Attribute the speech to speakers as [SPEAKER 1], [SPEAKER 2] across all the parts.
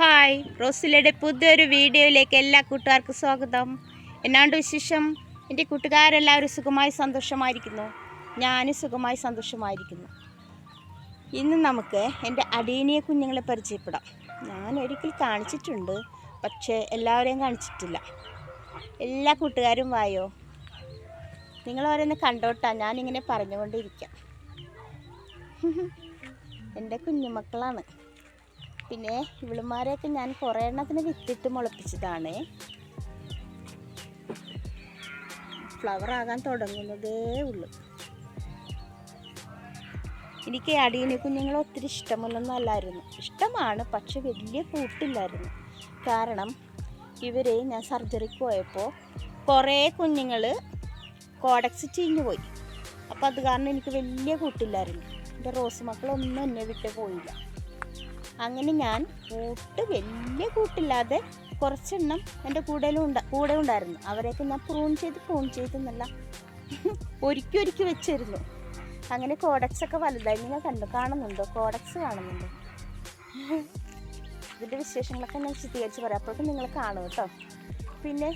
[SPEAKER 1] Hi റോസിലയുടെ പുതിയൊരു വീഡിയോയിലേക്ക് എല്ലാ കൂട്ടുകാർക്കും സ്വാഗതം. എന്നാണ്ട് വിശേഷം? എന്റെ കൂട്ടുകാരെല്ലാവരും സുഖമായി സന്തോഷമായിരിക്കുന്നു. ഞാനും സുഖമായി സന്തോഷമായിരിക്കുന്നു. ഇന്ന് നമുക്ക് എന്റെ അടീനിയ കുഞ്ഞുങ്ങളെ പരിചയപ്പെടാം. ഞാൻ ഒരിക്കൽ കാണിച്ചിട്ടുണ്ട് പക്ഷേ എല്ലാവരെയും കാണിച്ചിട്ടില്ല. എല്ലാ കൂട്ടുകാരും വായോ? നിങ്ങൾ ഓരോന്ന് കണ്ടോട്ടാ ഞാനിങ്ങനെ പറഞ്ഞുകൊണ്ടിരിക്കാം. എന്റെ കുഞ്ഞുമക്കളാണ്. പിന്നെ ഇവിളുമാരെയൊക്കെ ഞാൻ കുറേ എണ്ണത്തിന് വിത്തിട്ട് മുളപ്പിച്ചതാണ്. ഫ്ലവർ ആകാൻ തുടങ്ങുന്നതേ ഉള്ളൂ. എനിക്ക് അടിയണി കുഞ്ഞുങ്ങൾ ഒത്തിരി ഇഷ്ടമൊന്നും അല്ലായിരുന്നു. ഇഷ്ടമാണ് പക്ഷെ വലിയ കൂട്ടില്ലായിരുന്നു. കാരണം ഇവരെ ഞാൻ സർജറിക്ക് പോയപ്പോൾ കുറേ കുഞ്ഞുങ്ങൾ കോഡക്സ് ചീഞ്ഞു പോയി. അപ്പോൾ അത് കാരണം എനിക്ക് വലിയ കൂട്ടില്ലായിരുന്നു. എന്റെ റോസ് മക്കളൊന്നും എന്നെ വിട്ട് പോയില്ല. അങ്ങനെ ഞാൻ കൂട്ട് വലിയ കൂട്ടില്ലാതെ കുറച്ചെണ്ണം എന്റെ കൂടെയിലും ഉണ്ട കൂടെ ഉണ്ടായിരുന്നു. അവരെയൊക്കെ ഞാൻ പ്രൂൺ ചെയ്ത് പ്രൂൺ ചെയ്തെന്നല്ല ഒരുക്കി ഒരുക്കി വെച്ചിരുന്നു. അങ്ങനെ കോഡക്സ് ഒക്കെ വലുതായി. നിങ്ങൾ കണ്ടു കാണുന്നുണ്ടോ? കോഡക്സ് കാണുന്നുണ്ടോ? ഇതിന്റെ വിശേഷങ്ങളൊക്കെ ഞാൻ ചിത്രീകരിച്ച് പറയാം. അപ്പോഴൊക്കെ നിങ്ങൾ കാണും കേട്ടോ. പിന്നെ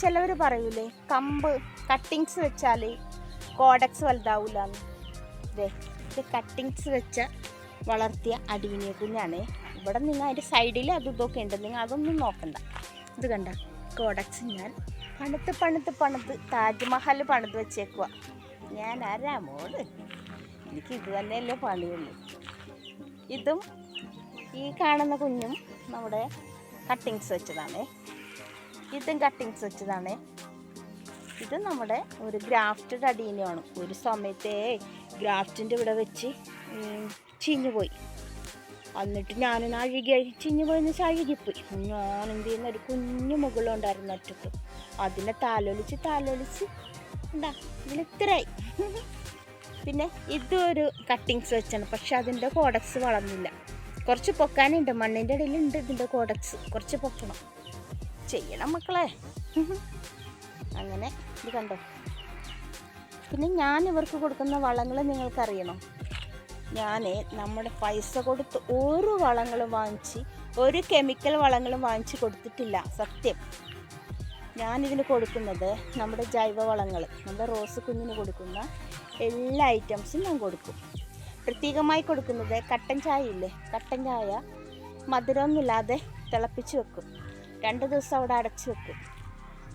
[SPEAKER 1] ചിലവർ പറയൂലേ കമ്പ് കട്ടിങ്സ് വെച്ചാൽ കോഡക്സ് വലുതാവൂലെന്ന്. ഇതേ ഇത് കട്ടിങ്സ് വെച്ച വളർത്തിയ അടിവിനിയ കുഞ്ഞാണ്. ഇവിടെ നിങ്ങൾ അതിന്റെ സൈഡിൽ അത് ഇതൊക്കെ ഉണ്ട്. നിങ്ങൾ അതൊന്നും നോക്കണ്ട. ഇത് കണ്ട കോഡക്സ് ഞാൻ പണിത്ത് പണിത്ത് പണുത്ത് താജ്മഹൽ പണിത് വെച്ചേക്കുക ഞാൻ ആരാ മോൾ? എനിക്ക് ഇത് തന്നെയല്ലേ പണിയുള്ളൂ. ഇതും ഈ കാണുന്ന കുഞ്ഞും നമ്മുടെ കട്ടിങ്സ് വെച്ചതാണ്. ഇതും കട്ടിങ്സ് വെച്ചതാണ്. ഇത് നമ്മുടെ ഒരു ഗ്രാഫ്റ്റഡ് അടീനയാണ്. ഒരു സമയത്തേ ഗ്രാഫ്റ്റിന്റെ ഇവിടെ വെച്ച് ചീഞ്ഞു പോയി എന്നിട്ട് ഞാനൊന്ന് അഴുകി ചീഞ്ഞു പോയെന്ന് വെച്ചാൽ അഴുകിപ്പോയി ഞാൻ എന്ത് ചെയ്യുന്ന ഒരു കുഞ്ഞു മുകളുണ്ടായിരുന്നു ഒറ്റയ്ക്ക് അതിനെ താലോലിച്ച് താലോലിച്ച് എന്താ ഇതിന് ഇത്രയായി. പിന്നെ ഇതൊരു കട്ടിങ്സ് വെച്ചാണ്. പക്ഷെ അതിന്റെ കോഡക്സ് വളർന്നില്ല. കുറച്ച് പൊക്കാനുണ്ട്. മണ്ണിന്റെ ഇടയിലുണ്ട് ഇതിന്റെ കോഡക്സ് കുറച്ച് പൊക്കണം. ചെയ്യണം മക്കളെ. അങ്ങനെ ഇത് കണ്ടോ? പിന്നെ ഞാൻ ഇവർക്ക് കൊടുക്കുന്ന വളങ്ങൾ നിങ്ങൾക്കറിയണം? ഞാൻ നമ്മുടെ പൈസ കൊടുത്ത് ഒരു വളങ്ങളും വാങ്ങിച്ച് ഒരു കെമിക്കൽ വളങ്ങളും വാങ്ങിച്ച് കൊടുത്തിട്ടില്ല സത്യം. ഞാനിതിന് കൊടുക്കുന്നത് നമ്മുടെ ജൈവ വളങ്ങൾ നമ്മുടെ റോസ് കുഞ്ഞിന് കൊടുക്കുന്ന എല്ലാ ഐറ്റംസും ഞാൻ കൊടുക്കും. പ്രത്യേകമായി കൊടുക്കുന്നത് കട്ടൻ ചായ ഇല്ലേ കട്ടൻ ചായ മധുരമൊന്നുമില്ലാതെ തിളപ്പിച്ച് വെക്കും. രണ്ട് ദിവസം അവിടെ അടച്ച് വെക്കും.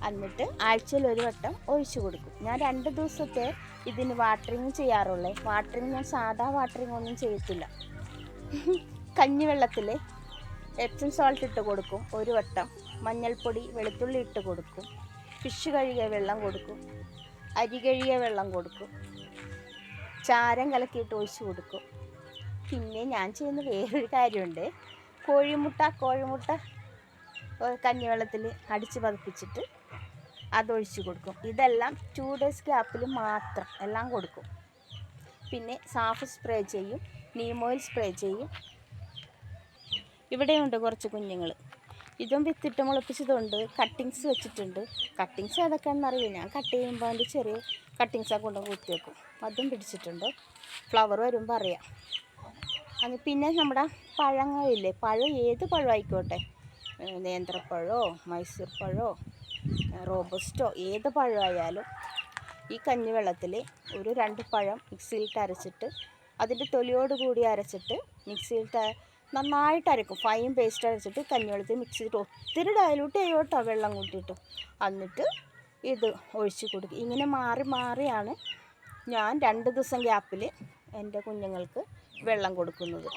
[SPEAKER 1] എന്നിട്ട് ആഴ്ചയിൽ ഒരു വട്ടം ഒഴിച്ചു കൊടുക്കും. ഞാൻ രണ്ട് ദിവസത്തെ ഇതിന് വാട്ടറിങ് ചെയ്യാറുള്ളേ. വാട്ടറിങ് ഞാൻ സാധാ വാട്ടറിങ് ഒന്നും ചെയ്യത്തില്ല. കഞ്ഞിവെള്ളത്തിൽ എപ്സം സോൾട്ട് ഇട്ട് കൊടുക്കും. ഒരു വട്ടം മഞ്ഞൾപ്പൊടി വെളുത്തുള്ളി ഇട്ട് കൊടുക്കും. ഫിഷ് കഴുകിയ വെള്ളം കൊടുക്കും. അരി കഴുകിയ വെള്ളം കൊടുക്കും. ചാരം കലക്കിയിട്ട് ഒഴിച്ചു കൊടുക്കും. പിന്നെ ഞാൻ ചെയ്യുന്ന വേറൊരു കാര്യമുണ്ട്. കോഴിമുട്ട കോഴിമുട്ട കഞ്ഞിവെള്ളത്തിൽ അടിച്ച് പതിപ്പിച്ചിട്ട് അതൊഴിച്ച് കൊടുക്കും. ഇതെല്ലാം ടു ഡേയ്സ് ഗ്യാപ്പിൽ മാത്രം എല്ലാം കൊടുക്കും. പിന്നെ സാഫ് സ്പ്രേ ചെയ്യും നീം ഓയിൽ സ്പ്രേ ചെയ്യും. ഇവിടെയുണ്ട് കുറച്ച് കുഞ്ഞുങ്ങൾ. ഇതും വിത്തിട്ട് മുളപ്പിച്ചതുണ്ട് കട്ടിങ്സ് വെച്ചിട്ടുണ്ട്. കട്ടിങ്സ് ഏതൊക്കെയാണെന്ന് അറിയില്ല. ഞാൻ കട്ട് ചെയ്യുമ്പോൾ അതിന്റെ ചെറിയ കട്ടിങ്സൊക്കെ കൊണ്ട് കുത്തി വെക്കും അതും പിടിച്ചിട്ടുണ്ട്. ഫ്ലവർ വരുമ്പോൾ അറിയാം. അത് പിന്നെ നമ്മുടെ പഴങ്ങളില്ലേ? പഴം ഏത് പഴം ആയിക്കോട്ടെ ഏഹ് നേന്ത്രപ്പഴമോ മൈസൂർ പഴമോ റോബസ്റ്റോ ഏത് പഴമായാലും ഈ കഞ്ഞിവെള്ളത്തിൽ ഒരു രണ്ട് പഴം മിക്സിയിലിട്ട് അരച്ചിട്ട് അതിന്റെ തൊലിയോട് കൂടി അരച്ചിട്ട് മിക്സിയിലിട്ട് നന്നായിട്ട് അരക്കും. ഫൈൻ പേസ്റ്റ് അരച്ചിട്ട് കഞ്ഞിവെള്ളത്തിൽ മിക്സ് ചെയ്തിട്ട് ഒത്തിരി ഡയലൂട്ട് ചെയ്യോട്ടോ വെള്ളം കൂട്ടിയിട്ട്. എന്നിട്ട് ഇത് ഒഴിച്ച് കൊടുക്കും ഇങ്ങനെ മാറി മാറിയാണ് ഞാൻ രണ്ട് ദിവസം ഗ്യാപ്പിൽ എന്റെ കുഞ്ഞുങ്ങൾക്ക് വെള്ളം കൊടുക്കുന്നത്.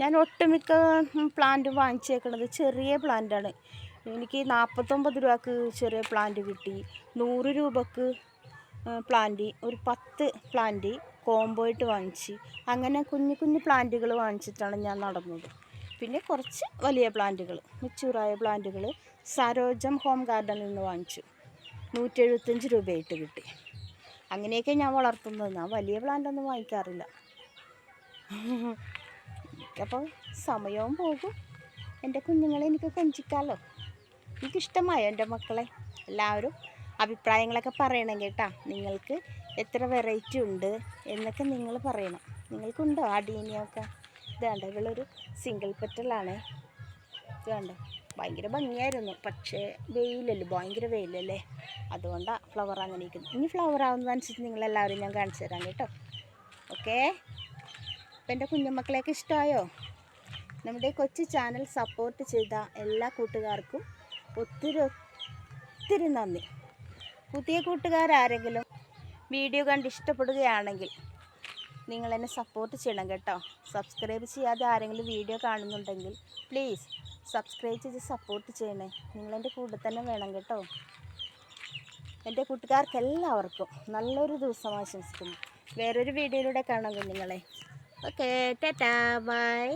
[SPEAKER 1] ഞാൻ ഒട്ടുമിക്ക പ്ലാന്റ് വാങ്ങിച്ചേക്കുന്നത് ചെറിയ പ്ലാന്റാണ് എനിക്ക് നാൽപ്പത്തൊമ്പത് രൂപക്ക് ചെറിയ പ്ലാന്റ് കിട്ടി. നൂറ് രൂപക്ക് പ്ലാന്റ് ഒരു പത്ത് പ്ലാന്റ് കോംബോയിട്ട് വാങ്ങിച്ച്. അങ്ങനെ കുഞ്ഞു കുഞ്ഞു പ്ലാന്റുകൾ വാങ്ങിച്ചിട്ടാണ് ഞാൻ നടന്നത്. പിന്നെ കുറച്ച് വലിയ പ്ലാന്റുകൾ മെച്ചൂറായ പ്ലാന്റുകൾ സരോജം ഹോം ഗാർഡനിൽ നിന്ന് വാങ്ങിച്ചു. നൂറ്റി എഴുപത്തഞ്ച് രൂപയായിട്ട് കിട്ടി. അങ്ങനെയൊക്കെ ഞാൻ വളർത്തുന്നത്. ഞാൻ വലിയ പ്ലാന്റ് ഒന്നും വാങ്ങിക്കാറില്ല. അപ്പോൾ സമയവും പോകും. എന്റെ കുഞ്ഞുങ്ങളെ എനിക്ക് കൊഞ്ചിക്കാമല്ലോ എനിക്കിഷ്ടമായോ എന്റെ മക്കളെ? എല്ലാവരും അഭിപ്രായങ്ങളൊക്കെ പറയണം കേട്ടാ. നിങ്ങൾക്ക് എത്ര വെറൈറ്റി ഉണ്ട് എന്നൊക്കെ നിങ്ങൾ പറയണം. നിങ്ങൾക്കുണ്ടോ അടീനിയൊക്കെ? ഇത് കണ്ട ഇവളൊരു സിംഗിൾ പെറ്റലാണ് ഇത് കണ്ട ഭയങ്കര ഭംഗിയായിരുന്നു. പക്ഷേ വെയിലല്ലേ ഭയങ്കര വെയിലല്ലേ? അതുകൊണ്ടാണ് ഫ്ലവർ അങ്ങനെ ഇരിക്കുന്നത് ഇനി ഫ്ലവർ ആവുന്നതനുസരിച്ച് നിങ്ങളെല്ലാവരും ഞാൻ കാണിച്ചു തരാം കേട്ടോ. ഓക്കേ അപ്പം എന്റെ കുഞ്ഞുമക്കളെയൊക്കെ ഇഷ്ടമായോ? നമ്മുടെ കൊച്ചു ചാനൽ സപ്പോർട്ട് ചെയ്ത എല്ലാ കൂട്ടുകാർക്കും ഒത്തിരി ഒത്തിരി നന്ദി. പുതിയ കൂട്ടുകാരാരെങ്കിലും വീഡിയോ കണ്ട് ഇഷ്ടപ്പെടുകയാണെങ്കിൽ നിങ്ങൾ എന്നെ സപ്പോർട്ട് ചെയ്യണം കേട്ടോ. സബ്സ്ക്രൈബ് ചെയ്യാതെ ആരെങ്കിലും വീഡിയോ കാണുന്നുണ്ടെങ്കിൽ പ്ലീസ് സബ്സ്ക്രൈബ് ചെയ്ത് സപ്പോർട്ട് ചെയ്യണേ. നിങ്ങളെന്റെ കൂടെ തന്നെ വേണം കേട്ടോ. എന്റെ കൂട്ടുകാർക്ക് എല്ലാവർക്കും നല്ലൊരു ദിവസം ആശംസിക്കുന്നു. വേറൊരു വീഡിയോയിലൂടെ കാണാം കുഞ്ഞുങ്ങളെ ഓക്കെ ടാറ്റാ ബൈ